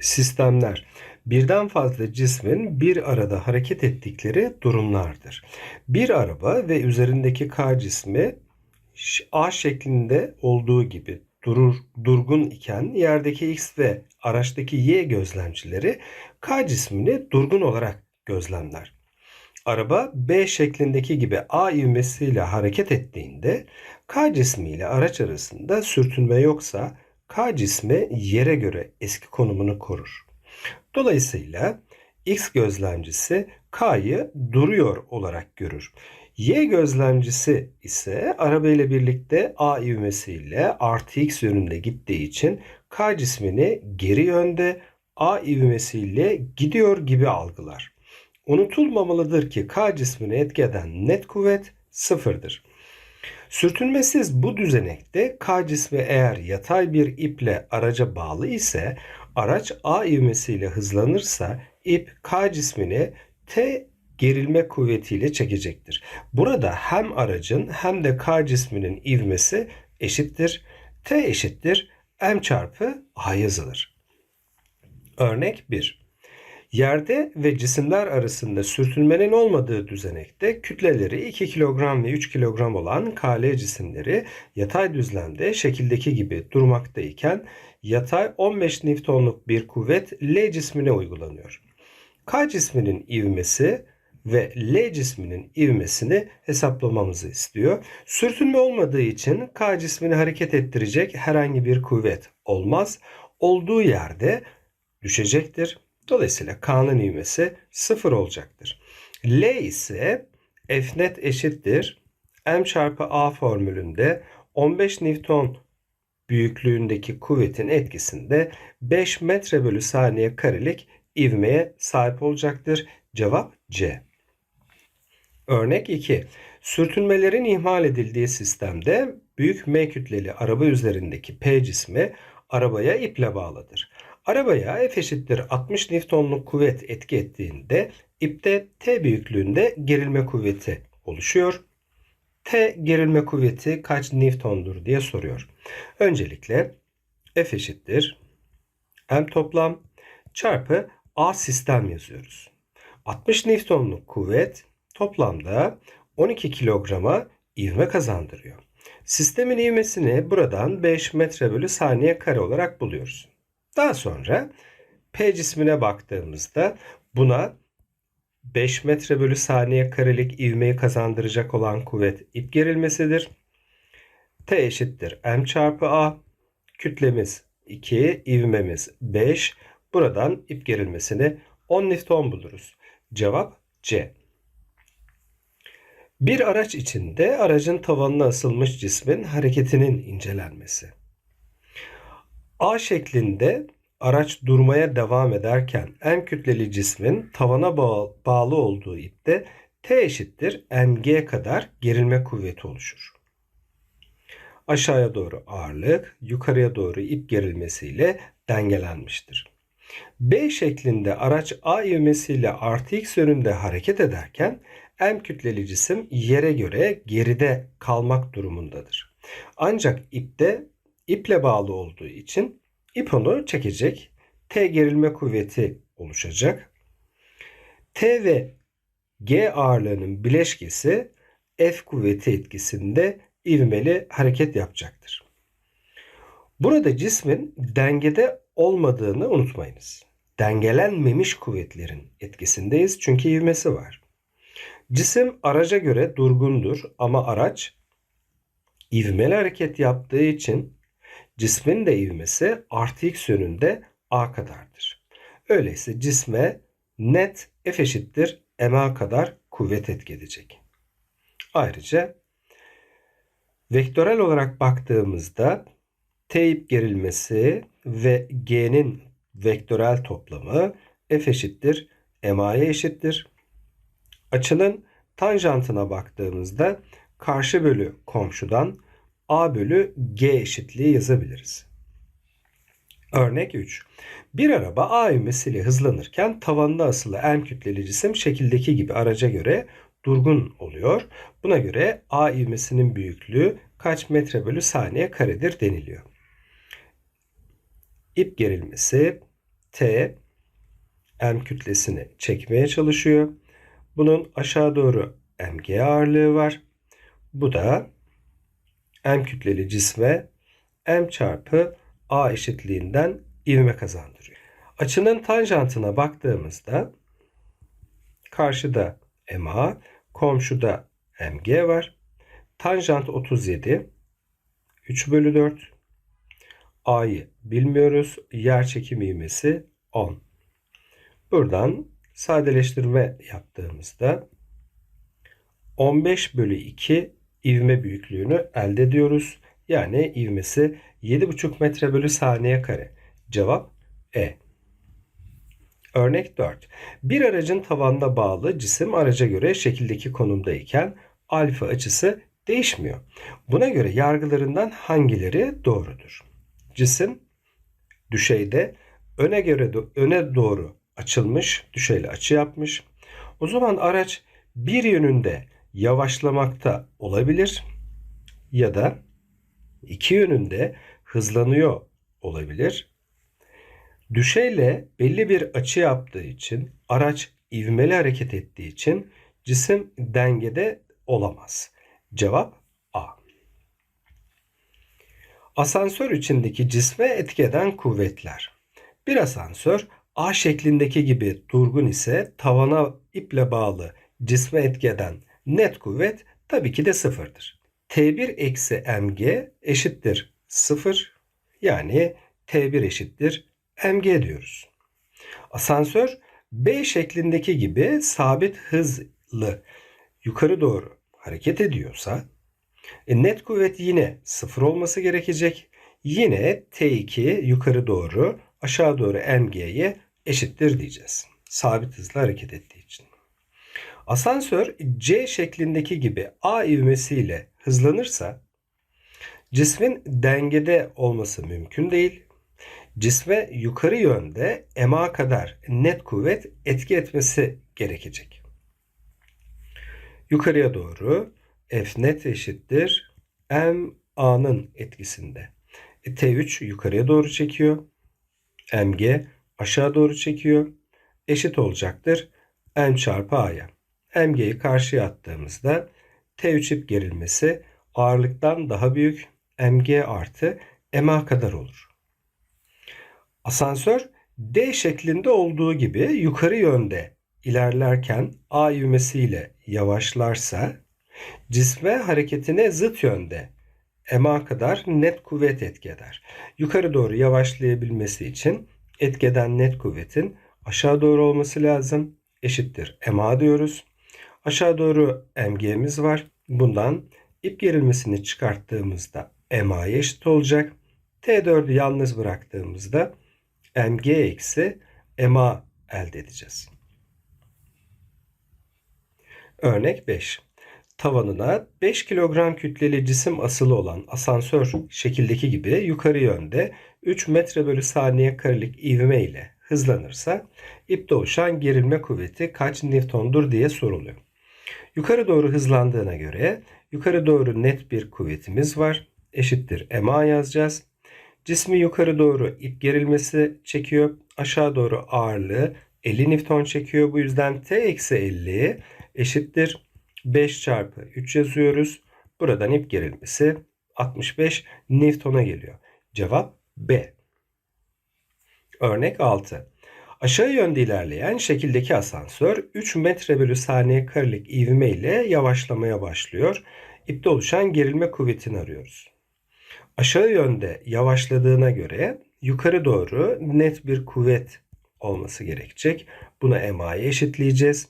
Sistemler birden fazla cismin bir arada hareket ettikleri durumlardır. Bir araba ve üzerindeki K cismi A şeklinde olduğu gibi durur, durgun iken yerdeki X ve araçtaki Y gözlemcileri K cismini durgun olarak gözlemler. Araba B şeklindeki gibi A ivmesiyle hareket ettiğinde K cismi ile araç arasında sürtünme yoksa K cismi yere göre eski konumunu korur. Dolayısıyla X gözlemcisi K'yı duruyor olarak görür. Y gözlemcisi ise araba ile birlikte A ivmesiyle artı X yönünde gittiği için K cismini geri yönde A ivmesiyle gidiyor gibi algılar. Unutulmamalıdır ki K cismini etki eden net kuvvet sıfırdır. Sürtünmesiz bu düzenekte K cismi eğer yatay bir iple araca bağlı ise araç A ivmesiyle hızlanırsa ip K cismini T gerilme kuvvetiyle çekecektir. Burada hem aracın hem de K cisminin ivmesi eşittir. T eşittir M çarpı A yazılır. Örnek 1. Yerde ve cisimler arasında sürtünmenin olmadığı düzenekte kütleleri 2 kilogram ve 3 kilogram olan KL cisimleri yatay düzlemde şekildeki gibi durmaktayken yatay 15 Newton'luk bir kuvvet L cismine uygulanıyor. K cisminin ivmesi ve L cisminin ivmesini hesaplamamızı istiyor. Sürtünme olmadığı için K cismini hareket ettirecek herhangi bir kuvvet olmaz. Olduğu yerde düşecektir. Dolayısıyla K'nın ivmesi sıfır olacaktır. L ise F net eşittir. M çarpı A formülünde 15 Newton büyüklüğündeki kuvvetin etkisinde 5 metre bölü saniye karelik ivmeye sahip olacaktır. Cevap C. Örnek 2. Sürtünmelerin ihmal edildiği sistemde büyük M kütleli araba üzerindeki P cismi arabaya iple bağlıdır. Arabaya F eşittir 60 Newton'luk kuvvet etki ettiğinde ipte T büyüklüğünde gerilme kuvveti oluşuyor. T gerilme kuvveti kaç Newton'dur diye soruyor. Öncelikle F eşittir M toplam çarpı A sistem yazıyoruz. 60 Newton'luk kuvvet toplamda 12 kilograma ivme kazandırıyor. Sistemin ivmesini buradan 5 metre bölü saniye kare olarak buluyoruz. Daha sonra P cismine baktığımızda buna 5 metre bölü saniye karelik ivmeyi kazandıracak olan kuvvet ip gerilmesidir. T eşittir M çarpı A. Kütlemiz 2, ivmemiz 5. Buradan ip gerilmesini 10 Newton buluruz. Cevap C. Bir araç içinde aracın tavanına asılmış cismin hareketinin incelenmesi. A şeklinde araç durmaya devam ederken en kütleli cismin tavana bağ- bağlı olduğu ipte T eşittir mg kadar gerilme kuvveti oluşur. Aşağıya doğru ağırlık, yukarıya doğru ip gerilmesiyle dengelenmiştir. B şeklinde araç A ivmesiyle artı x yönünde hareket ederken M kütleli cisim yere göre geride kalmak durumundadır. Ancak ipte iple bağlı olduğu için ip onu çekecek. T gerilme kuvveti oluşacak. T ve G ağırlığının bileşkesi F kuvveti etkisinde ivmeli hareket yapacaktır. Burada cismin dengede olmadığını unutmayınız. Dengelenmemiş kuvvetlerin etkisindeyiz çünkü ivmesi var. Cisim araca göre durgundur ama araç ivmeli hareket yaptığı için cismin de ivmesi artı x yönünde a kadardır. Öyleyse cisme net f eşittir ma kadar kuvvet etki edecek. Ayrıca vektörel olarak baktığımızda t ip gerilmesi ve g'nin vektörel toplamı f eşittir ma'ya eşittir. Açının tanjantına baktığımızda karşı bölü komşudan a bölü g eşitliği yazabiliriz. Örnek 3. Bir araba A ivmesiyle hızlanırken tavanına asılı M kütleli cisim şekildeki gibi araca göre durgun oluyor. Buna göre A ivmesinin büyüklüğü kaç metre bölü saniye karedir deniliyor. İp gerilmesi T M kütlesini çekmeye çalışıyor. Bunun aşağı doğru mg ağırlığı var. Bu da m kütleli cisme m çarpı a eşitliğinden ivme kazandırıyor. Açının tanjantına baktığımızda karşıda ma, komşuda mg var. Tanjant 37. 3 bölü 4. A'yı bilmiyoruz. Yer çekim ivmesi 10. Buradan sadeleştirme yaptığımızda 15 bölü 2 ivme büyüklüğünü elde ediyoruz. Yani ivmesi 7,5 metre bölü saniye kare. Cevap E. Örnek 4. Bir aracın tavanına bağlı cisim araca göre şekildeki konumdayken alfa açısı değişmiyor. Buna göre yargılarından hangileri doğrudur? Cisim düşeyde öne göre öne doğru açılmış, düşeyle açı yapmış. O zaman araç bir yönünde yavaşlamakta olabilir ya da iki yönünde hızlanıyor olabilir. Düşeyle belli bir açı yaptığı için araç ivmeli hareket ettiği için cisim dengede olamaz. Cevap A. Asansör içindeki cisme etki eden kuvvetler. Bir asansör A şeklindeki gibi durgun ise tavana iple bağlı cisme etki eden net kuvvet tabii ki de sıfırdır. T1 eksi mg eşittir sıfır yani T1 eşittir mg diyoruz. Asansör B şeklindeki gibi sabit hızlı yukarı doğru hareket ediyorsa e, net kuvvet yine sıfır olması gerekecek. Yine T2 yukarı doğru aşağı doğru mg'ye eşittir diyeceğiz. Sabit hızla hareket ettiği için. Asansör C şeklindeki gibi A ivmesiyle hızlanırsa cismin dengede olması mümkün değil. Cisme yukarı yönde ma kadar net kuvvet etki etmesi gerekecek. Yukarıya doğru F net eşittir M A'nın etkisinde. E, T3 yukarıya doğru çekiyor. MG aşağı doğru çekiyor. Eşit olacaktır M çarpı A'ya. MG'yi karşıya attığımızda T3 ip gerilmesi ağırlıktan daha büyük MG artı MA kadar olur. Asansör D şeklinde olduğu gibi yukarı yönde ilerlerken A ivmesiyle yavaşlarsa cisme hareketine zıt yönde MA kadar net kuvvet etki eder. Yukarı doğru yavaşlayabilmesi için etkeden net kuvvetin aşağı doğru olması lazım. Eşittir MA diyoruz. Aşağı doğru MG'miz var. Bundan ip gerilmesini çıkarttığımızda MA'ya eşit olacak. T4'ü yalnız bıraktığımızda MG eksi MA elde edeceğiz. Örnek 5. Tavanına 5 kilogram kütleli cisim asılı olan asansör şekildeki gibi yukarı yönde 3 metre bölü saniye karelik ivme ile hızlanırsa ipte oluşan gerilme kuvveti kaç Newton'dur diye soruluyor. Yukarı doğru hızlandığına göre yukarı doğru net bir kuvvetimiz var. Eşittir MA yazacağız. Cismi yukarı doğru ip gerilmesi çekiyor. Aşağı doğru ağırlığı 50 Newton çekiyor. Bu yüzden T eksi 50 eşittir 5 çarpı 3 yazıyoruz. Buradan ip gerilmesi 65 Newton'a geliyor. Cevap B. Örnek 6. Aşağı yönde ilerleyen şekildeki asansör 3 metre bölü saniye karelik ivme ile yavaşlamaya başlıyor. İpte oluşan gerilme kuvvetini arıyoruz. Aşağı yönde yavaşladığına göre yukarı doğru net bir kuvvet olması gerekecek. Buna MA'yı eşitleyeceğiz.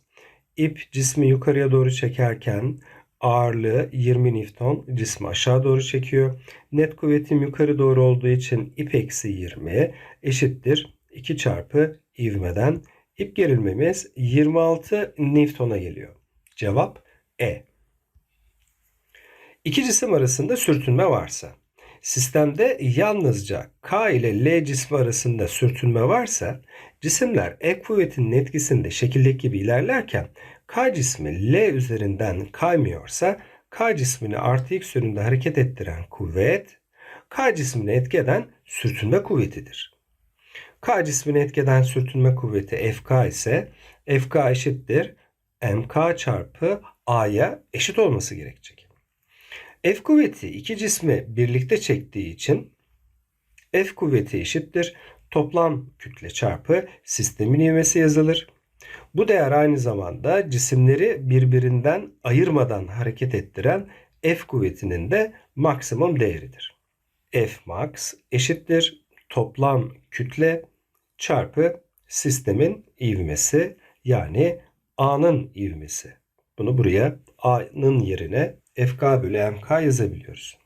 İp cismi yukarıya doğru çekerken ağırlığı 20 Newton cismi aşağı doğru çekiyor. Net kuvvetim yukarı doğru olduğu için ip eksi 20 eşittir 2 çarpı ivmeden ip gerilmemiz 26 Newton'a geliyor. Cevap E. İki cisim arasında sürtünme varsa, sistemde yalnızca K ile L cismi arasında sürtünme varsa, cisimler E kuvvetinin etkisinde şekildeki gibi ilerlerken K cismi L üzerinden kaymıyorsa, K cismini artı X yönünde hareket ettiren kuvvet, K cismine etki eden sürtünme kuvvetidir. K cismini etkeden sürtünme kuvveti FK ise FK eşittir MK çarpı A'ya eşit olması gerekecek. F kuvveti iki cismi birlikte çektiği için F kuvveti eşittir toplam kütle çarpı sistemin ivmesi yazılır. Bu değer aynı zamanda cisimleri birbirinden ayırmadan hareket ettiren F kuvvetinin de maksimum değeridir. F max eşittir toplam kütle çarpı sistemin ivmesi yani A'nın ivmesi. Bunu buraya A'nın yerine FK bölü MK yazabiliyoruz.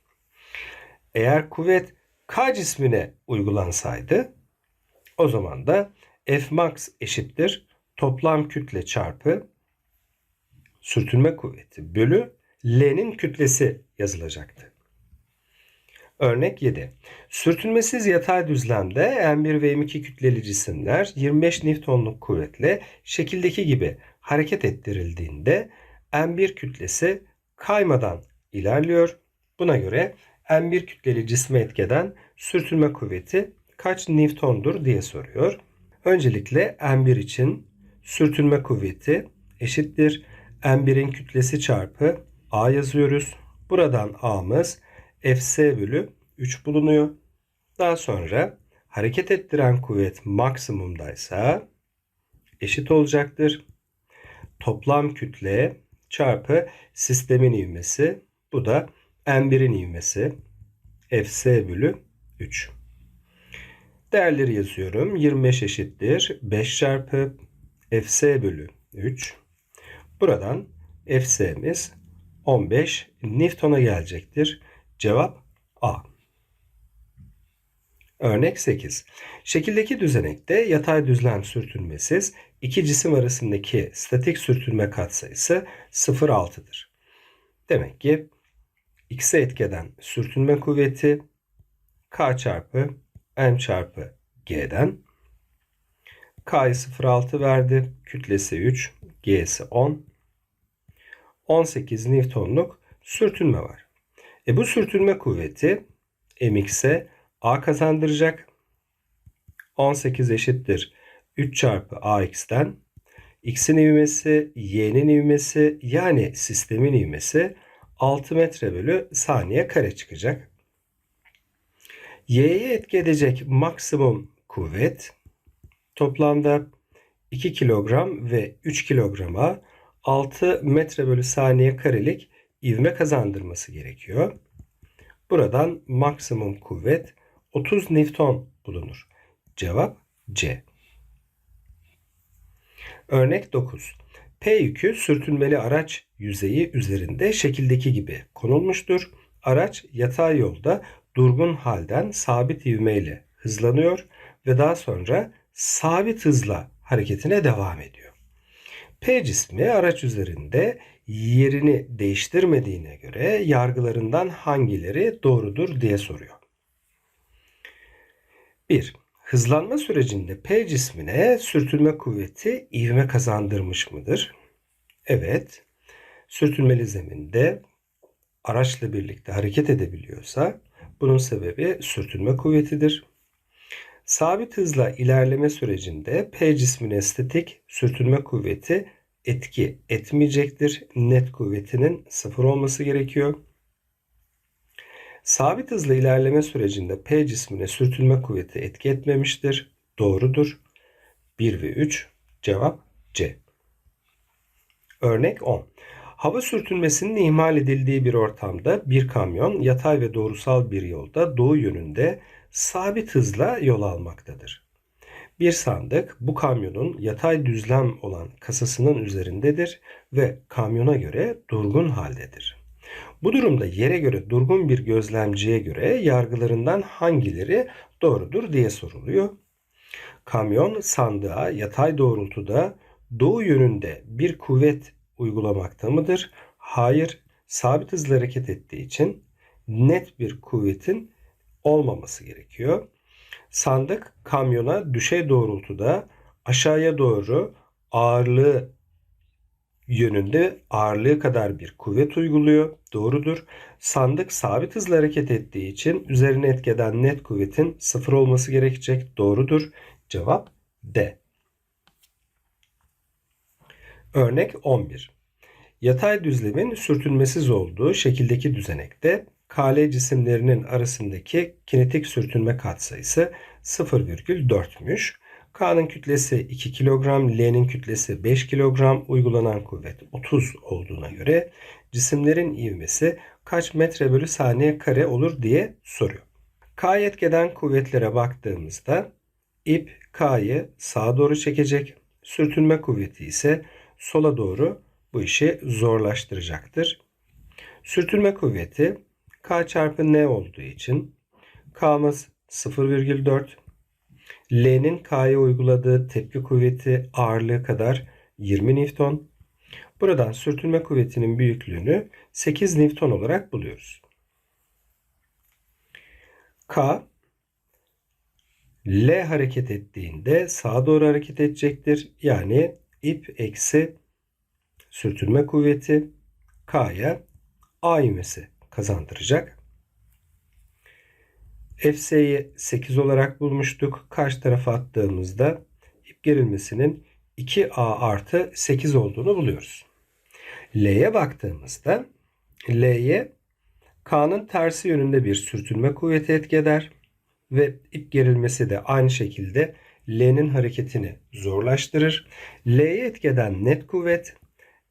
Eğer kuvvet K cismine uygulansaydı o zaman da F max eşittir toplam kütle çarpı sürtünme kuvveti bölü L'nin kütlesi yazılacaktı. Örnek 7. Sürtünmesiz yatay düzlemde M1 ve M2 kütleli cisimler 25 Newton'luk kuvvetle şekildeki gibi hareket ettirildiğinde M1 kütlesi kaymadan ilerliyor. Buna göre M1 kütleli cisme etkeden sürtünme kuvveti kaç Newton'dur diye soruyor. Öncelikle M1 için sürtünme kuvveti eşittir. M1'in kütlesi çarpı A yazıyoruz. Buradan A'mız Fs bölü 3 bulunuyor. Daha sonra hareket ettiren kuvvet maksimumdaysa eşit olacaktır. Toplam kütle çarpı sistemin ivmesi. Bu da M1'in ivmesi. Fs bölü 3. Değerleri yazıyorum. 25 eşittir. 5 çarpı Fs bölü 3. Buradan Fs'miz 15 Newton'a gelecektir. Cevap A. Örnek 8. Şekildeki düzenekte yatay düzlem sürtünmesiz iki cisim arasındaki statik sürtünme katsayısı 0,6'dır. Demek ki X'e etkeden sürtünme kuvveti K çarpı M çarpı G'den K'yı 0,6 verdi. Kütlesi 3, G'si 10. 18 Newton'luk sürtünme var. E bu sürtünme kuvveti mx'e a kazandıracak. 18 eşittir 3 çarpı ax'ten x'in ivmesi, y'nin ivmesi yani sistemin ivmesi 6 metre bölü saniye kare çıkacak. Y'ye etki edecek maksimum kuvvet toplamda 2 kilogram ve 3 kilograma 6 metre bölü saniye karelik ivme kazandırması gerekiyor. Buradan maksimum kuvvet 30 Newton bulunur. Cevap C. Örnek 9. P yükü sürtünmeli araç yüzeyi üzerinde şekildeki gibi konulmuştur. Araç yatay yolda durgun halden sabit ivmeyle hızlanıyor ve daha sonra sabit hızla hareketine devam ediyor. P cismi araç üzerinde yerini değiştirmediğine göre yargılarından hangileri doğrudur diye soruyor. 1. Hızlanma sürecinde P cismine sürtünme kuvveti ivme kazandırmış mıdır? Evet. Sürtünmeli zeminde araçla birlikte hareket edebiliyorsa bunun sebebi sürtünme kuvvetidir. Sabit hızla ilerleme sürecinde P cismine statik sürtünme kuvveti etki etmeyecektir. Net kuvvetinin sıfır olması gerekiyor. Sabit hızla ilerleme sürecinde P cismine sürtünme kuvveti etki etmemiştir. Doğrudur. 1 ve 3 cevap C. Örnek 10. Hava sürtünmesinin ihmal edildiği bir ortamda bir kamyon yatay ve doğrusal bir yolda doğu yönünde sabit hızla yol almaktadır. Bir sandık bu kamyonun yatay düzlem olan kasasının üzerindedir ve kamyona göre durgun haldedir. Bu durumda yere göre durgun bir gözlemciye göre yargılarından hangileri doğrudur diye soruluyor. Kamyon sandığa yatay doğrultuda doğu yönünde bir kuvvet uygulamakta mıdır? Hayır, sabit hızla hareket ettiği için net bir kuvvetin olmaması gerekiyor. Sandık kamyona düşey doğrultuda aşağıya doğru ağırlığı yönünde ağırlığı kadar bir kuvvet uyguluyor. Doğrudur. Sandık sabit hızla hareket ettiği için üzerine etkeden net kuvvetin sıfır olması gerekecek. Doğrudur. Cevap D. Örnek 11. Yatay düzlemin sürtünmesiz olduğu şekildeki düzenekte KL cisimlerinin arasındaki kinetik sürtünme katsayısı 0,4'müş. K'nın kütlesi 2 kilogram, L'nin kütlesi 5 kilogram, uygulanan kuvvet 30 olduğuna göre cisimlerin ivmesi kaç metre bölü saniye kare olur diye soruyor. K yetkeden kuvvetlere baktığımızda ip K'yı sağa doğru çekecek, sürtünme kuvveti ise sola doğru bu işi zorlaştıracaktır. Sürtünme kuvveti K çarpı N olduğu için K'mız 0,4 L'nin K'ya uyguladığı tepki kuvveti ağırlığı kadar 20 Newton. Buradan sürtünme kuvvetinin büyüklüğünü 8 Newton olarak buluyoruz. K L hareket ettiğinde sağa doğru hareket edecektir. Yani ip eksi sürtünme kuvveti K'ya A ivmesi kazandıracak. FS'yi 8 olarak bulmuştuk. Karşı tarafa attığımızda ip gerilmesinin 2A artı 8 olduğunu buluyoruz. L'ye baktığımızda L'ye K'nın tersi yönünde bir sürtünme kuvveti etki eder ve ip gerilmesi de aynı şekilde L'nin hareketini zorlaştırır. L'ye etkeden net kuvvet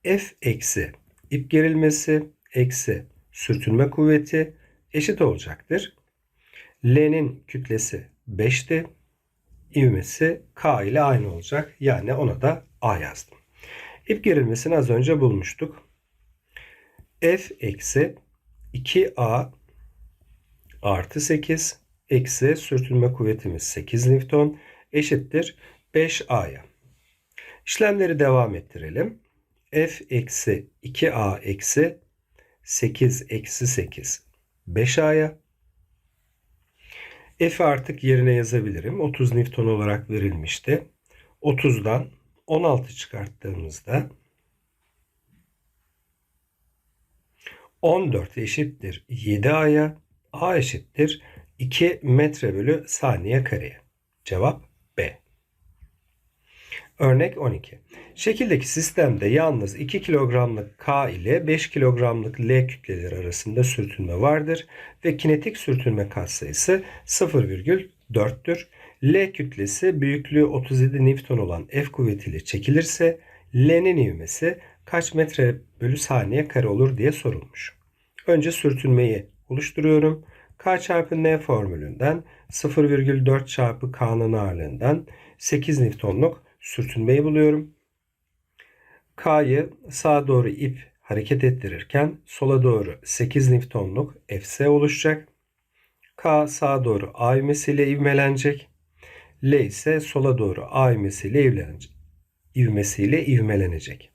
F eksi ip gerilmesi eksi sürtünme kuvveti eşit olacaktır. L'nin kütlesi 5'ti. İvmesi K ile aynı olacak. Yani ona da A yazdım. İp gerilmesini az önce bulmuştuk. F eksi 2A artı 8 eksi sürtünme kuvvetimiz 8 Newton eşittir 5A'ya. İşlemleri devam ettirelim. F eksi 2A eksi 8 eksi 8 5A'ya. F'i artık yerine yazabilirim. 30 Newton olarak verilmişti. 30'dan 16 çıkarttığımızda 14 eşittir 7A'ya. A eşittir 2 metre bölü saniye kareye. Cevap B. Örnek 12. Şekildeki sistemde yalnız 2 kilogramlık K ile 5 kilogramlık L kütleleri arasında sürtünme vardır ve kinetik sürtünme katsayısı 0,4'tür. L kütlesi büyüklüğü 37 Newton olan F kuvvetiyle çekilirse L'nin ivmesi kaç metre bölü saniye kare olur diye sorulmuş. Önce sürtünmeyi oluşturuyorum. K çarpı N formülünden 0,4 çarpı K'nın ağırlığından 8 Newton'luk sürtünmeyi buluyorum. K'yı sağa doğru ip hareket ettirirken sola doğru 8 Newton'luk Fs oluşacak. K sağa doğru A ivmesiyle ivmelenecek. L ise sola doğru A ivmesiyle ivmelenecek. ivmesiyle ivmelenecek.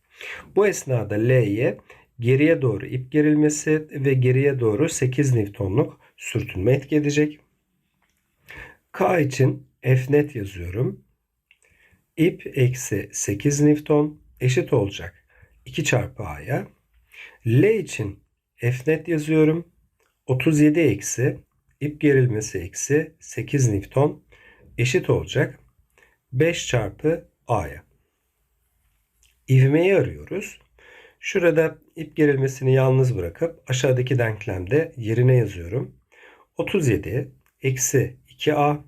Bu esnada L'ye geriye doğru ip gerilmesi ve geriye doğru 8 Newton'luk sürtünme etki edecek. K için F net yazıyorum. İp eksi 8 Newton eşit olacak 2 çarpı A'ya. L için F net yazıyorum. 37 eksi ip gerilmesi eksi 8 Newton eşit olacak 5 çarpı A'ya. İvmeyi arıyoruz. Şurada ip gerilmesini yalnız bırakıp aşağıdaki denklemde yerine yazıyorum. 37 eksi 2A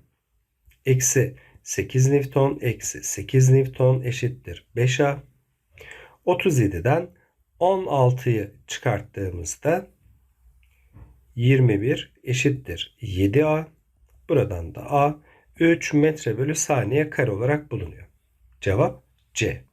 eksi 8 Newton eksi 8 Newton eşittir 5A. 37'den 16'yı çıkarttığımızda 21 eşittir 7A. Buradan da A 3 metre bölü saniye kare olarak bulunuyor. Cevap C.